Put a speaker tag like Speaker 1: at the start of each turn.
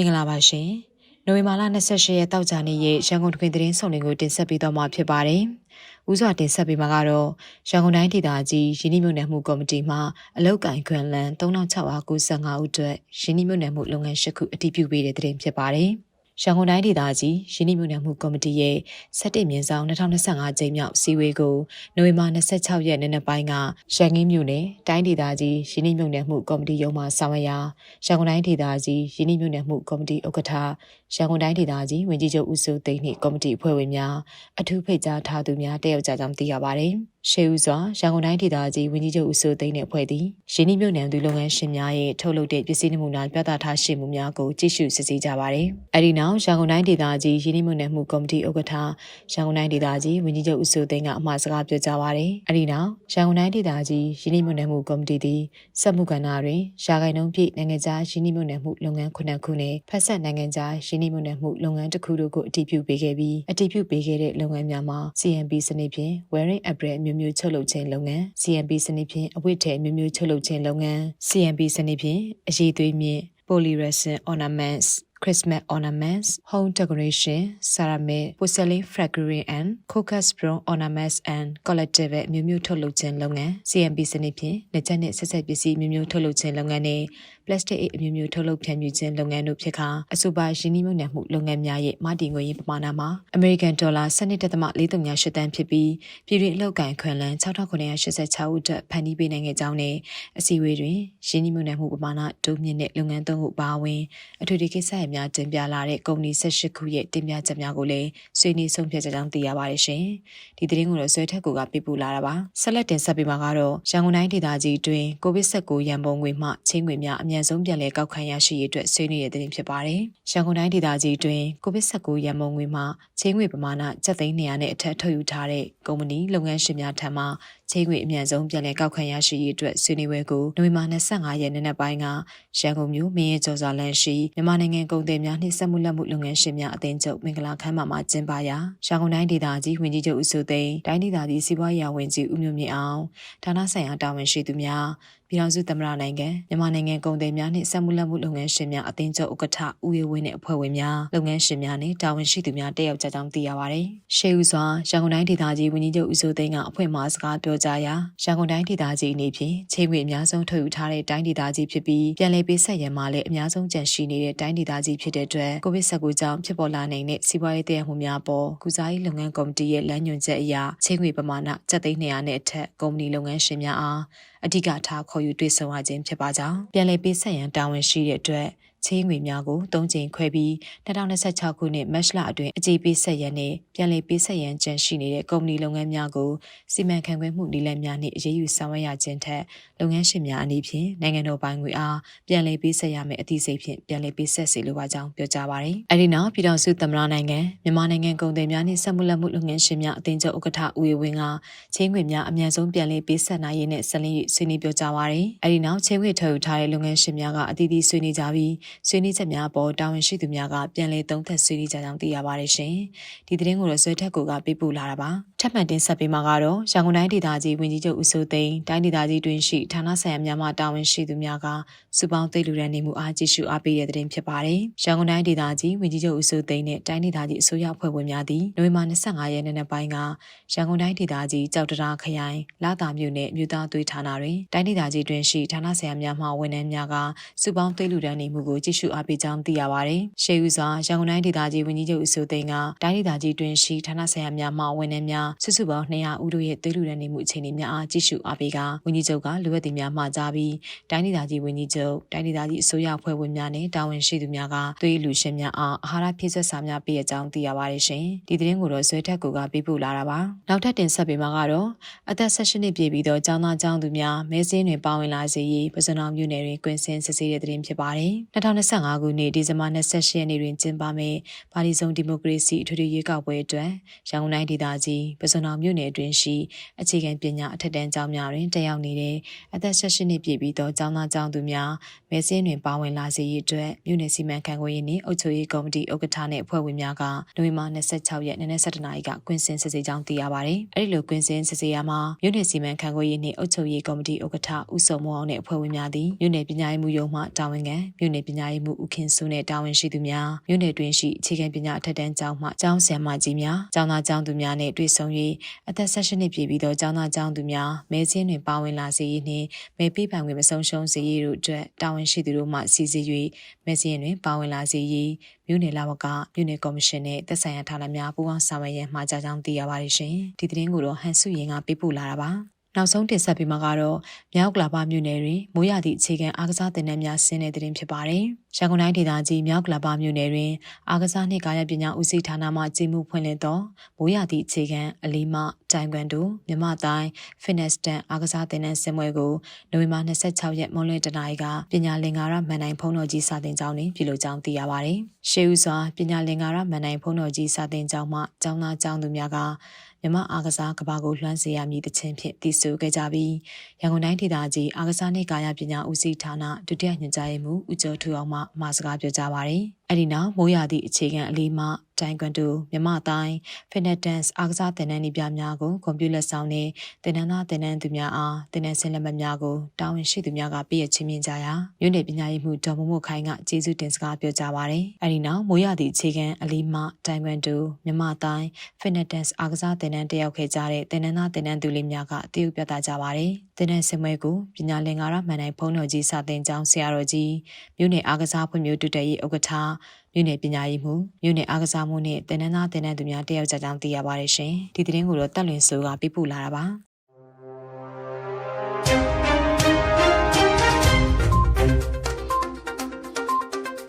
Speaker 1: င်္ဂလာပါရှင်။နိုဝင်ဘာလ28ရက်တောက်ကြနေ့ရဲ့ရန်ကုန်တွင်သတင်းဆောင်တွေကိုတင်ဆက်ပေးတော့မှာဖြစ်ပါတယ်။ဦးစွာတင်ဆက်ပေးမှာကတော့ရန်ကုန်တိုင်းဒေသကြီးရင်းနှီးမြှုပ်နှံမှုကော်မတီမှအလုတ်ကင်ခွန်လန်3695ဦးအတွက်ရင်းနှီးမြှုပ်နှံမှုလုပ်ငန်း၈ခုအတည်ပြုပေးတဲ့သတင်းဖြစ်ပါတယ်။ ရန်ကုန်တိုင်းဒေသကြီးရင်းနှီးမြှုပ်နှံမှုကော်မတီရဲ့17မြင်းဆောင်2025ကြိမ်မြောက်စီဝေးကိုနိုဝင်ဘာ26ရက်နေ့နက်ပိုင်းကရန်ကင်းမြို့နယ်တိုင်းဒေသကြီးရင်းနှီးမြှုပ်နှံမှုကော်မတီရုံးမှဆောင်ရွက်ရာရန်ကုန်တိုင်းဒေသကြီးရင်းနှီးမြှုပ်နှံမှုကော်မတီဥက္ကဋ္ဌရန်ကုန်တိုင်းဒေသကြီးဝန်ကြီးချုပ်ဦးစိုးသိန်းနှင့်ကော်မတီအဖွဲ့ဝင်များအထူးဖိတ်ကြားထားသူများတက်ရောက်ကြကြောင်းသိရပါတယ်။ရှေးဦးစွာရန်ကုန်တိုင်းဒေသကြီးဝန်ကြီးချုပ်ဦးစိုးသိန်းတဲ့အဖွဲ့သည်ရင်းနှီးမြှုပ်နှံသူလုပ်ငန်းရှင်များရဲ့ထုတ်လုပ်တဲ့ပစ္စည်းနမူနာပြသထားရှိမှုများကိုကြည့်ရှုစစ်ဆေးကြပါတယ်။အဲဒီနောက်ရန်ကုန်တိုင်းဒေသကြီးရင်းနှီးမြှုပ်နှံမှုကော်မတီဥက္ကဋ္ဌရန်ကုန်တိုင်းဒေသကြီးဝန်ကြီးချုပ်ဦးစိုးသိန်းကအမှာစကားပြောကြားပါတယ်။အဲဒီနောက်ရန်ကုန်တိုင်းဒေသကြီးရင်းနှီးမြှုပ်နှံမှုကော်မတီသည်စက်မှုကဏ္ဍတွင်ရာဂိုင်နှုန်းပြည့်နိုင်ငံခြားရင်းနှီးမြှုပ်နှံမှုလုပ်ငန်းခုနှစ်ခုနဲ့ဖက်ဆက်နိုင်ငံခြားရင်းနှီးမြှုပ်နှံမှုလုပ်ငန်းတစ်ခုတို့ကိုအတည်ပြုပေးခဲ့ပြီးအတည်ပြုပေးခဲ့တဲ့လုပ်ငန်းများမှာ CNB စနစ်ဖြင့် wearing apparel မျိုးမျိုးချုပ်လုပ်ခြင်းလုပ်ငန်း CNB စနစ်ဖြင့်အဝတ်ထည်မျိုးမျိုးချုပ်လုပ်ခြင်းလုပ်ငန်း CNB စနစ်ဖြင့်အရေးသွေးမြင့် polyresin ornaments Christmas ornaments, home decoration, ceramic, porcelain figurine and crocus bronze ornaments and collectible မျိုးမျိုးထုတ်လုပ်ခြင်းလုပ်ငန်း CMB စနစ်ဖြင့်လက်ချက်နဲ့ဆက်ဆက်ပစ္စည်းမျိုးမျိုးထုတ်လုပ်ခြင်းလုပ်ငန်းနဲ့ plastic အမျိုးမျိုးထုတ်လုပ်ဖြန့်ဖြူးခြင်းလုပ်ငန်းတို့ဖြစ်ကာအဆိုပါရင်းနှီးမြှုပ်နှံမှုလုပ်ငန်းများရဲ့မတည်ငွေရင်းပမာဏမှာ American Dollar 12.438တန်ဖြစ်ပြီးပြည်တွင်းအလုပ်ကိုင်ခွန်လန်း6986ဦးအတွက်ဖန်တီးပေးနိုင်ခဲ့ကြောင်းနဲ့အစည်းအဝေးတွင်ရင်းနှီးမြှုပ်နှံမှုပမာဏတိုးမြင့်တဲ့လုပ်ငန်းသုံးခုပါဝင်အထွေထွေကိစ္စရပ်များတင်ပြလာတဲ့ကုမ္ပဏီ18ခုရဲ့တင်ပြချက်များကိုလည်းဆွေးနွေးဆုံးဖြတ်ကြကြောင်းသိရပါတယ်ရှင်။ဒီသတင်းကိုတော့ဆွဲထက်ကူကပြပူလာတာပါ။ဆက်လက်တင်ဆက်ပေးမှာကတော့ရန်ကုန်တိုင်းဒေသကြီးတွင်ကိုဗစ် -19 ရန်ပုံငွေမှချင်းငွေများအမြန်ဆုံးပြန်လည်ကောက်ခံရရှိရေးအတွက်ဆွေးနွေးရတဲ့တင်ဖြစ်ပါတယ်။ရန်ကုန်တိုင်းဒေသကြီးတွင်ကိုဗစ် -19 ရန်ပုံငွေမှချင်းငွေပမာဏ7သိန်း200နဲ့အထက်ထုတ်ယူထားတဲ့ကုမ္ပဏီလုပ်ငန်းရှင်များထံမှချင်းငွေအမြန်ဆုံးပြန်လည်ကောက်ခံရရှိရေးအတွက်ဆွေးနွေးပွဲကိုနိုဝင်ဘာ25ရက်နေ့နက်ပိုင်းကရန်ကုန်မြို့မင်းရဲကျော်စွာလမ်းရှိမြန်မာနိုင်ငံကုန်သည်များနှင့်စက်မှုလက်မှုလုပ်ငန်းရှင်များအသင်းချုပ်မင်္ဂလာခမ်းမမှာကျင်းပရာရန်ကုန်တိုင်းဒေသကြီးဝန်ကြီးချုပ်ဦးစိုးသိန်းတိုင်းဒေသကြီးစီးပွားရေးဝန်ကြီးဦးမျိုးမြင့်အောင်ဌာနဆိုင်ရာတာဝန်ရှိသူများ ပြည်ထောင်စုသမ္မတနိုင်ငံမြန်မာနိုင်ငံကုန်သည်များနှင့်စက်မှုလက်မှုလုပ်ငန်းရှင်များအသင်းချုပ်ဥက္ကဋ္ဌဦးရေဝင်းနဲ့အဖွဲ့ဝင်များလုပ်ငန်းရှင်များနဲ့တာဝန်ရှိသူများတက်ရောက်ကြကြောင်းသိရပါတယ်။ရှေးဦးစွာရန်ကုန်တိုင်းဒေသကြီးဝန်ကြီးချုပ်ဦးစိုးသိန်းကအဖွဲ့မှစကားပြောကြားရာရန်ကုန်တိုင်းဒေသကြီးအနေဖြင့်ချိန်ခွေအများဆုံးထုတ်ယူထားတဲ့တိုင်းဒေသကြီးဖြစ်ပြီးပြန်လည်ပေးဆက်ရန်မှာလည်းအများဆုံးကြန့်ရှိနေတဲ့တိုင်းဒေသကြီးဖြစ်တဲ့အတွက်ကိုဗစ် -19 ကြောင့်ဖြစ်ပေါ်လာနိုင်တဲ့စီးပွားရေးတည်ရမှုများပေါ်ကုစားရေးလုပ်ငန်းကော်မတီရဲ့လမ်းညွှန်ချက်အရချိန်ခွေပမာဏ7,200နဲ့အထက်ကုမ္ပဏီလုပ်ငန်းရှင်များအား အဓိကထားခေါ်ယူတွေ့ဆုံရခြင်းဖြစ်ပါကြောင်းပြန်လည်ပေးဆက်ရန်တာဝန်ရှိတဲ့အတွက် ချင်းငွေများကို၃ကြိမ်ခွဲပြီး2026ခုနှစ်မတ်လအတွင်းအကြေးပေးဆက်ရန်နဲ့ပြန်လည်ပေးဆက်ရန်ကြံရှိနေတဲ့ကုမ္ပဏီလုပ်ငန်းများကိုစီမံခန့်ခွဲမှုနည်းလမ်းများနှင့်အရေးယူဆောင်ရွက်ရခြင်းထက်လုပ်ငန်းရှင်များအနေဖြင့်နိုင်ငံတော်ပိုင်ငွေအားပြန်လည်ပေးဆက်ရမယ့်အသည့်စိတ်ဖြင့်ပြန်လည်ပေးဆက်စေလိုပါကြောင်းပြောကြားပါရယ်။အဲဒီနောက်ပြည်တော်စုသမ္မတနိုင်ငံမြန်မာနိုင်ငံကုန်သည်များနှင့်စက်မှုလက်မှုလုပ်ငန်းရှင်များအသင်းချုပ်ဥက္ကဋ္ဌဦးဝေဝင်းကချင်းငွေများအမြန်ဆုံးပြန်လည်ပေးဆက်နိုင်ရေးနဲ့ဆက်လက်ဆွေးနွေးပြောကြားပါရယ်။အဲဒီနောက်ချင်းငွေထုတ်ယူထားတဲ့လုပ်ငန်းရှင်များကအသီးသီးဆွေးနွေးကြပြီးဆွေးနွေးချက်များပေါ်တာဝန်ရှိသူများကပြန်လည်သုံးသပ်ဆွေးနွေးကြကြောင်းသိရပါတယ်ရှင်။ဒီသတင်းကိုတော့ဆွဲထက်ကိုကပေးပို့လာတာပါ။ထပ်မံတင်ဆက်ပေးမှာကတော့ရန်ကုန်တိုင်းဒေသကြီးဝန်ကြီးချုပ်ဦးစိုးသိန်းတိုင်းဒေသကြီးတွင်ရှိဌာနဆိုင်ရာများမှတာဝန်ရှိသူများကစုပေါင်းသိလူရန်နေမှုအားကြီးစုအားပေးတဲ့သတင်းဖြစ်ပါတယ်။ရန်ကုန်တိုင်းဒေသကြီးဝန်ကြီးချုပ်ဦးစိုးသိန်းနဲ့တိုင်းဒေသကြီးအစိုးရအဖွဲ့ဝင်များသည်နိုဝင်ဘာ25ရက်နေ့နေ့ပိုင်းကရန်ကုန်တိုင်းဒေသကြီးကြောက်တရာခရိုင်လာတာမြို့နယ်မြို့သားသွေးဌာနတွင်တိုင်းဒေသကြီးတွင်ရှိဌာနဆိုင်ရာများမှဝန်ထမ်းများကစုပေါင်းသိလူရန်နေမှုကိုကြီးစုအားပေးကြောင်းသိရပါတယ်။ရှေးဦးစွာရန်ကုန်တိုင်းဒေသကြီးဝန်ကြီးချုပ်ဦးစိုးသိန်းကတိုင်းဒေသကြီးတွင်ရှိဌာနဆိုင်ရာများမှဝန်ထမ်းများစုစုပေါင်း200ဦးတို့ရဲ့သွေးလူရန်နေမှုအခြေအနေများအားကြီးစုအားပေးကဝန်ကြီးချုပ်ကလူဝက်တင်များမှကြားပြီးတိုင်းဒေသကြီးဝန်ကြီးချုပ်တိုင်းဒေသကြီးအစိုးရအဖွဲ့ဝင်များနဲ့တာဝန်ရှိသူများကသွေးလူရှင်များအားအာဟာရဖြည့်ဆွတ်စာများပေးရကြောင်းသိရပါတယ်ရှင်။ဒီသတင်းကိုတော့ဇွဲထက်ကိုကပေးပို့လာတာပါ။နောက်ထပ်တင်ဆက်ပေးမှာကတော့အသက်16နှစ်ပြည့်ပြီးတော့ကျောင်းသားကျောင်းသူများမဲစင်းတွင်ပါဝင်လာစေရေးပဇွန်တော်မြို့နယ်တွင်ကွင်းစင်စစ်ဆေးတဲ့သတင်းဖြစ်ပါတယ်။2025ခုနှစ်ဒီဇင်ဘာ28ရက်နေ့တွင်ကျင်းပမယ့်ပါတီစုံဒီမိုကရေစီအထွေထွေရွေးကောက်ပွဲအတွက်ရန်ကုန်တိုင်းဒေသကြီးပဇွန်တော်မြို့နယ်အတွင်းရှိအခြေခံပညာအထက်တန်းကျောင်းများတွင်တက်ရောက်နေတဲ့အသက်16နှစ်ပြည့်ပြီးသောကျောင်းသားကျောင်းသူများမဲစင်းတွင်ပါဝင်လာစေရေးအတွက်မြို့နယ်စီမံခန့်ခွဲရေးနှင့်အုပ်ချုပ်ရေးကော်မတီဥက္ကဋ္ဌနှင့်အဖွဲ့ဝင်များကနိုဝင်ဘာ26ရက်နေ့နေ့7:00နာရီကကွင်းစင်စစ်ဆေးကြောင်းသိရပါတယ်။အဲဒီလိုကွင်းစင်စစ်ဆေးရမှာမြို့နယ်စီမံခန့်ခွဲရေးနှင့်အုပ်ချုပ်ရေးကော်မတီဥက္ကဋ္ဌဦးစုံမောင်နှင့်အဖွဲ့ဝင်များသည်မြို့နယ်ပညာရေးမှူးရုံးမှတာဝန်ခံမြို့နယ်ပညာညာရေးမှူးဦးခင်စိုးနဲ့တာဝန်ရှိသူများမြို့နယ်တွင်ရှိအခြေခံပညာအထက်တန်းကျောင်းမှကျောင်းဆရာမကြီးများကျောင်းသားကျောင်းသူများနဲ့တွေ့ဆုံ၍အသက်16နှစ်ပြည့်ပြီးသောကျောင်းသားကျောင်းသူများမဲစင်းတွင်ပါဝင်လာစေရေးနှင့်မဲပေးပိုင်ခွင့်မဆုံးရှုံးစေရေးတို့အတွက်တာဝန်ရှိသူတို့မှစီစစ်၍မဲစင်းတွင်ပါဝင်လာစေရေးမြို့နယ်လာဝကမြို့နယ်ကော်မရှင်နဲ့သက်ဆိုင်ရာဌာနများပူးပေါင်းဆောင်ရွက်ရန်မှာကြားကြောင်းသိရပါတယ်ရှင်ဒီသတင်းကိုတော့ဟန်စုရင်ကပေးပို့လာတာပါ နောက်ဆုံးတင်ဆက်ပေးမှာကတော့မြောက်ကလာပါမြို့နယ်တွင်မိုးရသည့်အခြေခံအားကစားသင်တန်းများဆင်းတဲ့တင်ဖြစ်ပါတယ်။ရန်ကုန်တိုင်းဒေသကြီးမြောက်ကလာပါမြို့နယ်တွင်အားကစားနှင့်ကာယပညာဦးစီးဌာနမှကြီးမှုဖွင့်လှစ်သောမိုးရသည့်အခြေခံအလီမတိုင်ကွမ်တိုမြမတိုင်း fitness တန်အားကစားသင်တန်းဆင်းပွဲကိုနိုဝင်ဘာ26ရက်မွန်းလွဲတနာရီကပညာလင်္ကာရမန်နိုင်ဖုံးတော်ကြီးစာသင်ကျောင်းတွင်ပြုလုပ်ကြောင်းသိရပါတယ်။ရှေးဦးစွာပညာလင်္ကာရမန်နိုင်ဖုံးတော်ကြီးစာသင်ကျောင်းမှကျောင်းသားကျောင်းသူများကမြမအားကစားကဘာကိုလွှမ်းစေရမည်တခြင်းဖြင့်တည်ဆူခဲ့ကြပြီးရန်ကုန်တိုင်းဒေသကြီးအားကစားနှင့်ကာယပညာဦးစီးဌာနဒုတိယညွှန်ကြားရေးမှူးဦးကျော်ထူအောင်မှအမှာစကားပြောကြားပါရယ်။ အဲဒီနောက်မိုးရသည့်အခြေခံအလေးမှတိုင်ကွန်တိုမြမတိုင်း fitness dance အားကစားသင်တန်းဤပြများကိုကွန်ပျူတာဆောင်နှင့်သင်တန်းသားသင်တန်းသူများအားသင်တန်းဆင်းလက်မှတ်များကိုတာဝန်ရှိသူများကပြည့်ရချင်းမြင်ကြရာမြို့နယ်ပညာရေးမှူးဒေါ်မမို့ခိုင်ကကျေးဇူးတင်စကားပြောကြားပါရယ်။အဲဒီနောက်မိုးရသည့်အခြေခံအလေးမှတိုင်ကွန်တိုမြမတိုင်း fitness dance အားကစားသင်တန်းတက်ရောက်ခဲ့ကြတဲ့သင်တန်းသားသင်တန်းသူလေးများကတည်ယူပြသကြပါရယ်။သင်တန်းဆင်ပွဲကိုပညာလင်္ကာရမှန်တိုင်းဖုံးတော်ကြီးစာသင်ကျောင်းဆရာတော်ကြီးမြို့နယ်အားကစားဖွံ့ဖြိုးတိုးတက်ရေးဥက္ကဋ္ဌ မြို့နယ်ပညာရေးမှူးမြို့နယ်အားကစားမှုနှင့်သင်တန်းသားသင်တန်းသူများတက်ရောက်ကြကြောင်းသိရပါတယ်ရှင်။ဒီသတင်းကိုတော့တက်လွင်ဆိုးကပြပို့လာတာပါ။